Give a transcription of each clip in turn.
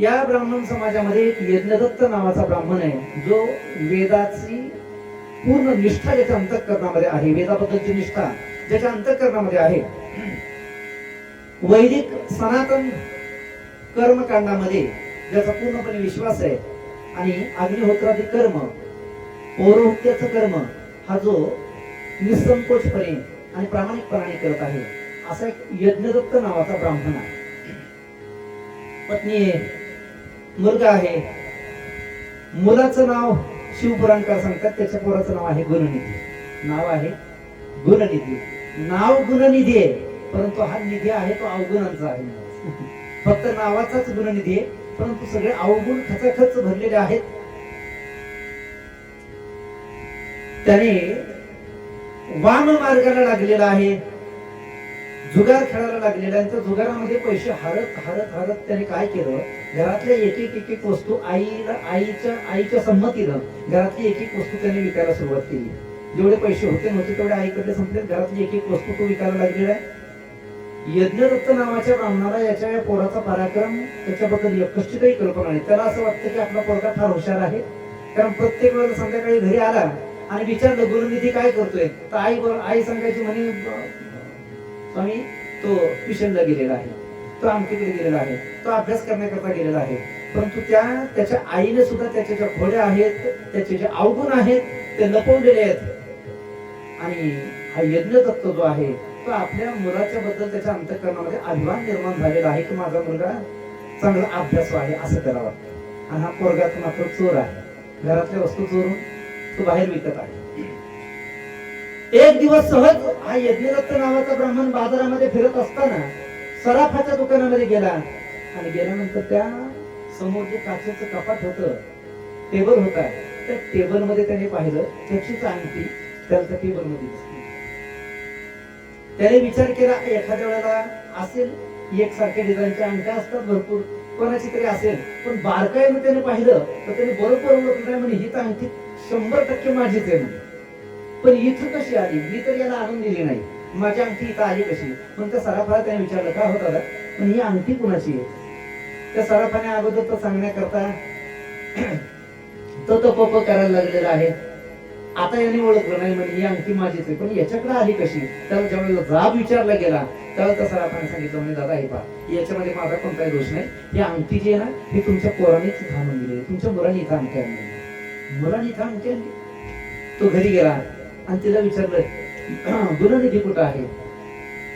या ब्राह्मण समाजामध्ये एक यज्ञदत्त नावाचा ब्राह्मण आहे. जो वेदाची पूर्ण निष्ठा ज्याच्या अंतःकरणामध्ये आहे. वेदाबद्दलची निष्ठा ज्याच्या अंतःकरणामध्ये आहे. वैदिक सनातन कर्मकांडामध्ये ज्याचा पूर्णपणे विश्वास आहे आणि अग्निहोत्रादी कर्म पौरोहित्याचं कर्म हा जो निसंकोचपणे आणि प्रामाणिकपणाने करत आहे असा एक यज्ञदत्त नावाचा ब्राह्मण आहे. पत्नी आहे मुलगा आहे. मुलाचं नाव शिवपुराणकार सांगतात त्याच्या पोराचं नाव आहे गुणनिधी. नाव आहे गुणनिधी. नाव गुणनिधी आहे परंतु हा निधी आहे तो अवगुणांचा आहे. फक्त नावाचाच गुणनिधी आहे परंतु सगळे अवगुण खचाखच भरलेले आहेत. त्याने वाम मार्गाला लागलेला आहे. जुगार खेळायला लागलेला आणि त्या जुगारामध्ये पैसे हरत हरत हरत त्याने काय केलं? घरातल्या एक एक एक एक वस्तू आईला आईच्या आईच्या संमतीनं घरातली एक एक वस्तू त्याने विकायला सुरुवात केली. जेवढे पैसे होते नव्हते तेवढे आईकडे संपले. घरातली एक एक वस्तू तो विकायला लागलेला आहे. यज्ञदत्त नावाच्या ब्राह्मणाला याच्या या पोराचा पराक्रम त्याच्याबद्दल एकष्टीतही कल्पना नाही. त्याला असं वाटतं की आपला पोरगा फार हुशार आहे. कारण प्रत्येक वेळेला संध्याकाळी घरी आला आणि विचारलं गुरुनिधी काय करतोय? तर आई आई सांगायची म्हणे स्वामी तो ट्युशनला गेलेला आहे. तो आमटीकडे गेलेला आहे. तो अभ्यास करण्याकरता गेलेला आहे. परंतु त्या त्याच्या आईने सुद्धा त्याच्या ज्या खोड्या आहेत त्याचे जे अवगुण आहेत ते लपवलेले आहेत. आणि हा यज्ञ तत्व जो आहे तो आपल्या मुलाच्या बद्दल त्याच्या अंतकरणामध्ये अभिमान निर्माण झालेला आहे की माझा मुलगा चांगला अभ्यास आहे असं त्याला वाटतं. आणि हा पोरगा मात्र चोर आहे. घरातल्या वस्तू चोरून तो बाहेर विकत आहे एक दिवस सहज हा यज्ञदत्त नावाचा ब्राह्मण बाजारामध्ये फिरत असताना सराफाच्या दुकानामध्ये गेला. आणि गेल्यानंतर त्या समोर जे काचेचं कपाट होत टेबल होता त्या टेबलमध्ये त्याने पाहिलं त्याचीच अंगठी त्याला टेबलमध्ये दिसली त्याने विचार केला एखाद्या वेळेला असेल एकसारख्या डिझाईनच्या अंगठ्या असतात भरपूर कोणाची तरी असेल पण बारकाईनं त्याने पाहिलं तर त्याने बरोबर ओळखलं नाही म्हणजे ही तर अंगठी शंभर टक्के माझीच आहे म्हणजे पण इथं कशी आली? मी तर याला आणून दिली नाही. माझी अंगठी इथं आली कशी? पण त्या सराफाला त्याने विचारलं का होत पण ही अंगठी कुणाची आहे? त्या सराफाने अगोदर तर सांगण्याकरता तो तो पप करायला लागलेला आहे. आता याने ओळखलं नाही म्हणजे ही अंगठी माझीच आहे. पण याच्याकडे आली कशी? त्याला ज्यावेळेला जाब विचारला गेला त्यावेळेला त्या सराफाने सांगितलं म्हणजे दादा हे पहा याच्यामध्ये माझा कोणताही दोष नाही. ही अंगठी जी आहे ना ही तुमच्या पोरानेच इथं दिली आहे. तुमच्या मुलांनी इथं अंगठी आणली मुलांनी इथं अंगठी आणली? तो घरी गेला. आणि तिला विचारलं गुणनिधी कुठं आहे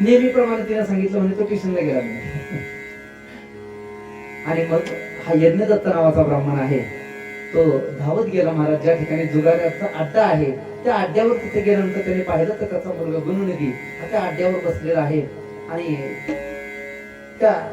नेहमीप्रमाणे तिने सांगितलं म्हणजे तो ट्युशनला गेला आणि मग हा यज्ञदत्त नावाचा ब्राह्मण आहे. तो धावत गेला महाराज ज्या ठिकाणी जुगाराचा अड्डा आहे त्या अड्ड्यावर तिथे गेल्यानंतर त्याने पाहिलं तर त्याचा मुलगा गुणनिधी हा त्या अड्ड्यावर बसलेला आहे. आणि त्या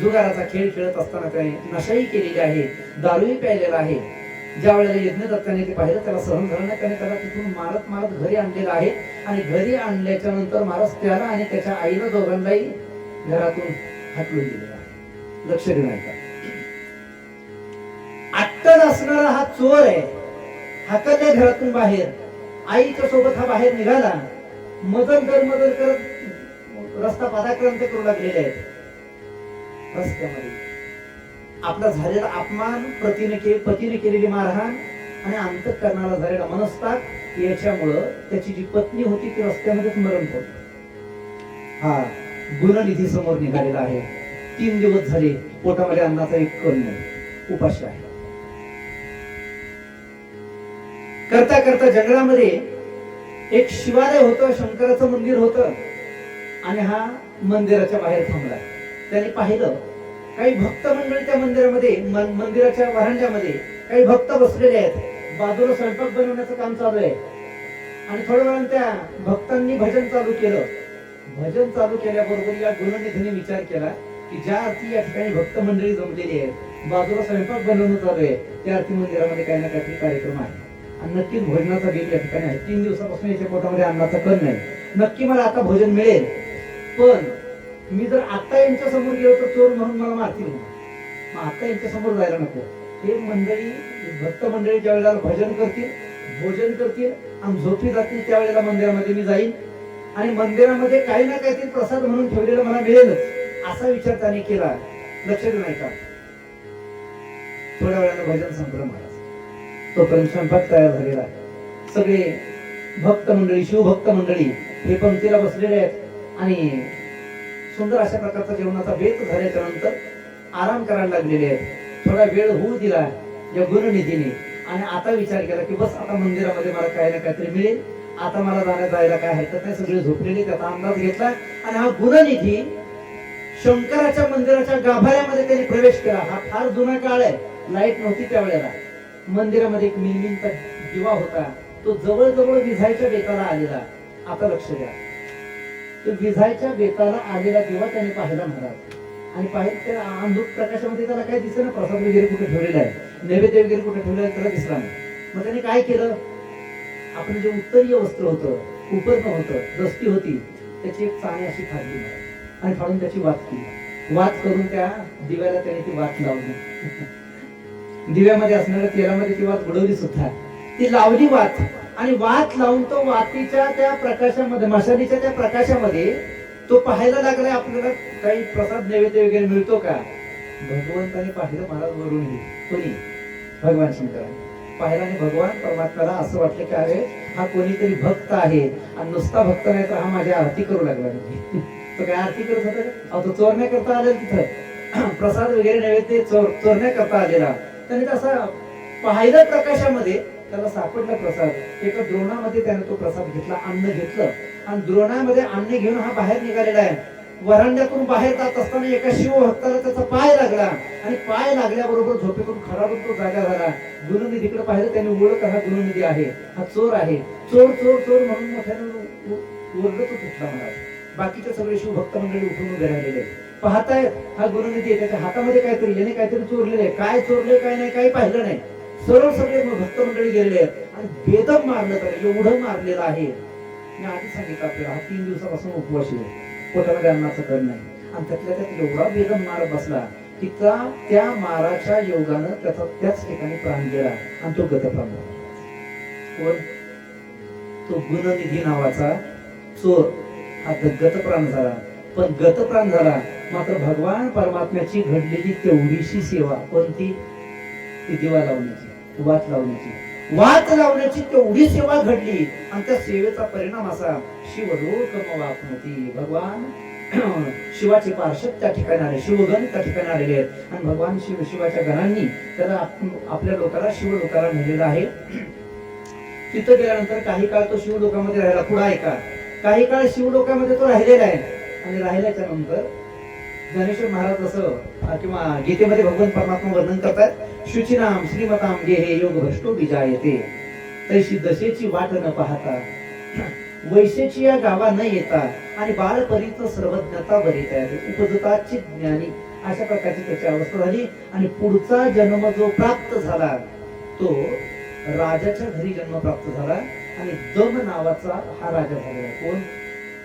जुगाराचा खेळ खेळत असताना त्याने नशाही केलेली आहे दारूही प्यायलेला आहे. ज्या वेळेला यज्ञदत्ताने ते पाहिलं त्याला सहन झालं नाही त्याने त्याला तिथून मारत मारत घरी आणलेलं आहे. आणि घरी आणल्याच्या नंतर महाराज त्याला आणि त्याच्या आईला दोघांनाही घरातून हाकलून दिलेलं आहे. लक्ष देऊ नका अट्टल असणारा हा चोर आहे. हाकलल्या घरातून बाहेर आईच्या सोबत हा बाहेर निघाला मदत दर मदन करत रस्ता पादाक्रांत करू लागलेले आहेत. रस्त्यामध्ये. आपला झालेला अपमान प्रतीने के पतीने केलेली मारहाण आणि अंतकरणाला झालेला मनस्ताप याच्यामुळं त्याची जी पत्नी होती ती रस्त्यामध्येच मरण होती हा गुणनिधी समोर निघालेला आहे. तीन दिवस झाले पोटामध्ये अन्नाचा एक कण नाही. उपाशी आहे. करता करता जंगलामध्ये एक शिवालय होतं शंकराचं मंदिर होतं आणि हा मंदिराच्या बाहेर थांबला. त्याने पाहिलं काही भक्त मंडळी त्या मंदिरामध्ये मंदिराच्या वरांड्यामध्ये काही भक्त बसलेले आहेत. बाजूला स्वयंपाक बनवण्याचं काम चालू आहे. आणि थोड्या वेळानं त्या भक्तांनी भजन चालू केलं. भजन चालू केल्याबरोबर या गुरुनिधीने विचार केला की ज्या अर्थी या ठिकाणी भक्त मंडळी जमलेली आहेत बाजूला स्वयंपाक बनवणं चालू आहे त्या अर्थी मंदिरामध्ये काही ना काहीतरी कार्यक्रम आहे. आणि नक्कीच भोजनाचा बेल या ठिकाणी आहे. तीन दिवसापासून याच्या पोटामध्ये अन्नाचा कण नाही. नक्की मला आता भोजन मिळेल. पण मी जर आता यांच्या समोर गेलो तर चोर म्हणून मला मारतील. मग आता यांच्या समोर जायला नको. हे मंडळी भक्त मंडळी ज्या वेळेला भजन करतील भोजन करतील आणि झोपी जातील त्यावेळेला मंदिरामध्ये मी जाईन. आणि मंदिरामध्ये काही ना काहीतरी प्रसाद म्हणून ठेवलेला मला मिळेलच असा विचार त्याने केला. लक्ष देऊ नये का? थोड्या वेळानं भजन संपलं महाराज. तोपर्यंत स्वयंपाक तयार झालेला आहे. सगळे भक्त मंडळी शिवभक्त मंडळी हे पंक्तीला बसलेले आहेत. आणि सुंदर अशा प्रकारचा जेवणाचा बेत झाल्याच्यानंतर आराम करायला लागलेले आहेत. थोडा वेळ होऊ दिला या गुरुनिधीने. आणि आता विचार केला की बस आता मंदिरामध्ये मला काही ना काहीतरी मिळेल. आता मला जाण्या जायला काय हरकत नाही सगळे झोपलेले त्याचा अंदाज घेतला. आणि हा गुणनिधी शंकराच्या मंदिराच्या गाभाऱ्यामध्ये त्यांनी प्रवेश केला. हा फार जुना काळ आहे. लाइट नव्हती त्यावेळेला मंदिरामध्ये एक मिलमिलचा दिवा होता. तो जवळजवळ विझायच्या बेताला आलेला. आता लक्ष द्या. तो विझायच्या बेताला आलेला दिवा त्याने पाहिला महाराज आणि पाहिजे त्या अंधुक प्रकाशामध्ये त्याला काय दिसेल ना प्रसाद वगैरे कुठे ठेवलेला आहे. नैवेद्य वगैरे कुठे ठेवलेला आहे त्याला दिसला नाही. मग त्याने काय केलं? आपलं जे उत्तरीय वस्त्र होतं उपर्ण होतं दस्ती होती त्याची एक चाणी अशी फाडली. आणि फाडून त्याची वात केली. वात करून त्या दिव्याला त्याने ती वात लावली. दिव्यामध्ये असणाऱ्या तेलामध्ये ती वात उडवली सुद्धा. ती लावली वात. आणि वात लावून तो वातीच्या त्या प्रकाशामध्ये मशालीच्या त्या प्रकाशामध्ये तो पाहायला लागलाय आपल्याला काही प्रसाद नैवेद्य वगैरे मिळतो का? भगवंताने पाहिलं महाराज वरून कोणी? भगवान शंकराने. पाहिला आणि भगवान परमात्म्याला असं वाटलं की अरे हा कोणीतरी भक्त आहे आणि नुसता भक्त नाही तर हा माझ्या आरती करू लागला म्हणजे. तो काय आरती करत होता? का? अहो, तो चोरण्या करता आलेला तिथं. प्रसाद वगैरे नैवेद्य चोर चोरण्या करता आलेला. त्याने तसा पाहिलं प्रकाशामध्ये त्याला सापडला प्रसाद. एका द्रोणामध्ये त्याने तो प्रसाद घेतला अन्न घेतलं. आणि द्रोणामध्ये अन्न घेऊन हा बाहेर निघालेला आहे. वरांड्यातून बाहेर जात असताना एका शिवभक्ताला त्याचा पाय लागला. आणि पाय लागल्याबरोबर झोपेतून खराबून तो जागा झाला. गुरुनिधीकडे पाहिलं त्याने ओळख हा गुरुनिधी आहे. हा चोर आहे. चोर चोर चोर म्हणून मोठ्याने ओरडतो उठला मला बाकीचे सगळे शिवभक्त मंडळी उठून उभे राहिलेले. पाहतायत हा गुरुनिधी आहे त्याच्या हातामध्ये काहीतरी याने काहीतरी चोरलेलं आहे. काय चोरले काय नाही काही पाहिलं नाही. सरळ सगळे भक्त मंडळी गेलेले आहेत. आणि बेदम मारलं तर एवढं मारलेलं आहे. मी आधी सांगितलं आपल्याला हा तीन दिवसापासून उपवाशी आहे. पोटामध्ये अन्नाचं नाही. आणि त्यातल्या त्यात एवढा बेदम मार बसला की त्या त्या माराच्या योगानं त्याचा त्याच ठिकाणी प्राण गेला आणि तो गतप्राण झाला. कोण तो गुणनिधी नावाचा चोर हा ग- गतप्राण झाला. पण गतप्राण झाला मात्र भगवान परमात्म्याची घडलेली तेवढीशी सेवा कोणती ती दिवा लावण्याची. वाच लावण्याची. वाच लावण्याची तेवढी सेवा घडली. आणि त्या सेवेचा परिणाम असा शिवलोक वापनती भगवान शिवाचे पार्षद त्या ठिकाणी आले शिवगण त्या ठिकाणी आलेले आहेत. आणि भगवान शिव शिवाच्या गणांनी त्याला आपल्या लोकाला शिवलोकाला नेलेला आहे. तिथं गेल्यानंतर काही काळ तो शिवलोकामध्ये राहिला पुढे ऐका काही काळ शिवलोकामध्ये तो राहिलेला आहे. आणि राहिल्याच्या नंतर ज्ञानेश्वर महाराज असं किंवा गीतेमध्ये भगवान परमात्मा वर्णन करतात शुचिराम श्रीमताम गेहे योग भ्रष्टो बिजायते तैशी दशेची वाट न पाहता वैशेची या गावा न येता आणि बालपरीत सर्वज्ञता बरीत आहे उपजताची ज्ञानी अशा प्रकारची त्याची अवस्था झाली आणि पुढचा जन्म जो प्राप्त झाला तो राजाच्या घरी जन्म प्राप्त झाला आणि दम नावाचा हा राजा झालेला कोण?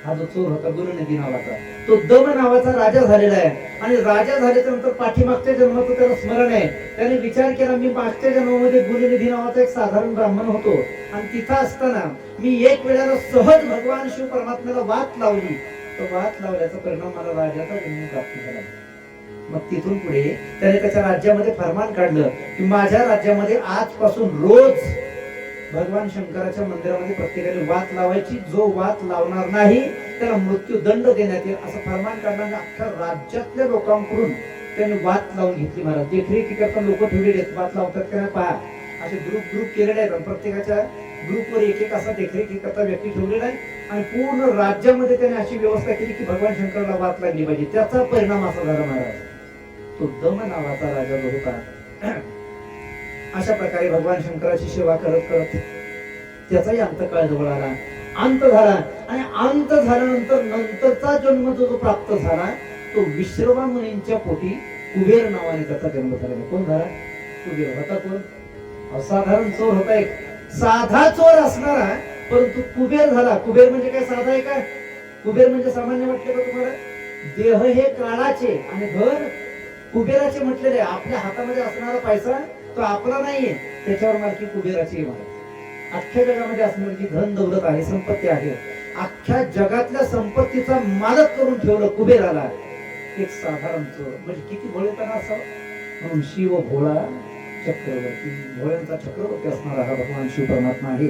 हा जो चोर होता गुरुनिधी नावाचा तो दम नावाचा राजा झालेला आहे. आणि राजा झाल्याच्यानंतर पाठीमागच्या जन्माचं त्याला स्मरण आहे. त्याने विचार केला मी मागच्या जन्मामध्ये गुरुनिधी नावाचा एक साधारण ब्राह्मण होतो. आणि तिथं असताना मी एक वेळेला सहज भगवान शिव परमात्म्याला वात लावली. तो वात लावल्याचा परिणाम मला राजाचा जन्म प्राप्त झाला. मग तिथून पुढे त्याने त्याच्या राज्यामध्ये फरमान काढलं की माझ्या राज्यामध्ये आजपासून रोज भगवान शंकराच्या मंदिरामध्ये प्रत्येकाने वात लावायची. जो वात लावणार नाही त्याला मृत्यू दंड देण्यात येईल असं फरमान काढण्याने अख्ख्या राज्यातल्या लोकांकडून त्यांनी वाद लावून घेतली महाराज. देखरेखी करता लोक ठेवलेले आहेत वाद लावतात त्यांना पहा. असे ग्रुप ग्रुप केलेले आहेत. प्रत्येकाच्या ग्रुपवर एक एक असा देखरेखी करता व्यक्ती ठेवलेला आहे. आणि पूर्ण राज्यामध्ये त्याने अशी व्यवस्था केली की भगवान शंकराला वाद लागली पाहिजे. त्याचा परिणाम असा झाला महाराज. तो दम नावाचा राजा जो होता अशा प्रकारे भगवान शंकराची सेवा करत करत त्याचाही अंतकाळ जवळ आला. अंत झाला आणि अंत झाल्यानंतर नंतरचा जन्म जो जो प्राप्त झाला तो विश्रवा मुनींच्या पोटी कुबेर नावाने त्याचा जन्म झाला. कोण झाला? कुबेर होता कोण? असाधारण चोर होता एक. साधा चोर असणारा परंतु कुबेर झाला. कुबेर म्हणजे काय साधा आहे का? कुबेर म्हणजे सामान्य म्हटले का तुम्हाला? देह हे काळाचे आणि घर कुबेराचे म्हटलेले आपल्या हातामध्ये असणारा पैसा तो आपला नाहीये. त्याच्यावर मालकी कुबेराची इमारत. अख्ख्या जगामध्ये असणारी जी धन दौलत आहे संपत्ती आहे. अख्ख्या जगातल्या संपत्तीचा मालक करून ठेवलं कुबेराला. एक साधारण चोर. म्हणजे किती भोळेपणा असावं? म्हणून शिव भोळा चक्रवर्ती. भोळ्यांचा चक्रवर्ती असणारा हा भगवान शिव परमात्मा आहे.